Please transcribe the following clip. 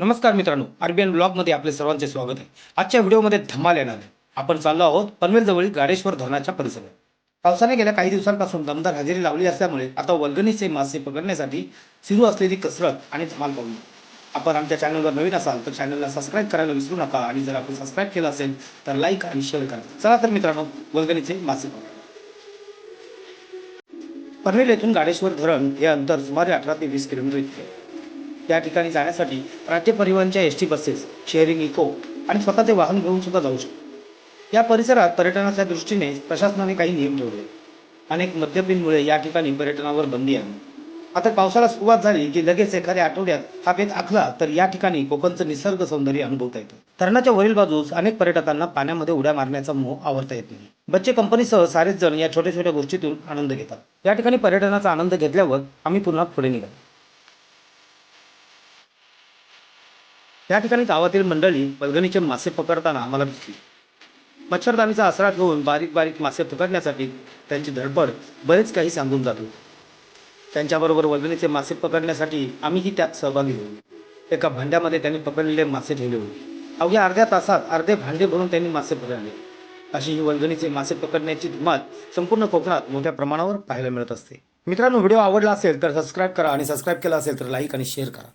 नमस्कार मित्रांनो आरबीएन ब्लॉगमध्ये आपले सर्वांचे स्वागत आहे. आजच्या व्हिडिओमध्ये धमाल येणार आहे. आपण चाललो आहोत पनवेलजवळील गाडेश्वर धरणाच्या परिसरात. पावसाने गेल्या काही दिवसांपासून दमदार हजेरी लावली असल्यामुळे आता वल्गणीचे मासे पकडण्यासाठी सुरू असलेली कसरत आणि धमाल पाहू आपण आमच्या चॅनलवर नवीन असाल तर चॅनलला सबस्क्राईब करायला विसरू नका आणि जर आपण सबस्क्राईब केलं असेल तर लाईक आणि शेअर करा. चला तर मित्रांनो वल्गणीचे मासे पकडा पनवेल येथून गाडेश्वर धरण हे अंतर सुमारे अठरा ते वीस किलोमीटर इतके त्या या ठिकाणी जाण्यासाठी राज्य परिवहनच्या S T buses sharing eco आणि स्वतःचे वाहन घेऊन सुद्धा जाऊ शकतो. या परिसरात पर्यटनाच्या दृष्टीने प्रशासनाने काही नियम ठेवले. अनेक मद्यपींमुळे या ठिकाणी पर्यटनावर बंदी आहे आता पावसाला सुरुवात झाली की लगेच एखाद्या आठवड्यात हा बेत आखला तर या ठिकाणी कोकणचं निसर्ग सौंदर्य अनुभवता येतं. धरणाच्या वरील बाजूस अनेक पर्यटकांना पाण्यामध्ये उड्या मारण्याचा मोह आवडता येत नाही. बच्चे कंपनीसह सारेच जण या छोट्या छोट्या गोष्टीतून आनंद घेतात. या ठिकाणी पर्यटनाचा आनंद घेतल्यावर आम्ही पुन्हा पुढे निघालो. त्या ठिकाणी गावातील मंडळी बलगणीचे मासे पकडताना आम्हाला दिसली. मच्छरदाणीचा आसरा घेऊन बारीक बारीक मासे पकडण्यासाठी त्यांची धडपड बरेच काही सांगून जातो. त्यांच्याबरोबर वलगणीचे मासे पकडण्यासाठी आम्हीही त्यात सहभागी होऊ. एका भांड्यामध्ये त्यांनी पकडलेले मासे ठेवले होते. अवघ्या अर्ध्या तासात अर्धे भांडे भरून त्यांनी मासे पकडले. अशी ही वलगणीचे मासे पकडण्याची धुमाल संपूर्ण कोकणात मोठ्या प्रमाणावर पाहायला मिळत असते. मित्रांनो व्हिडिओ आवडला असेल तर सबस्क्राईब करा आणि सबस्क्राईब केला असेल तर लाईक आणि शेअर करा.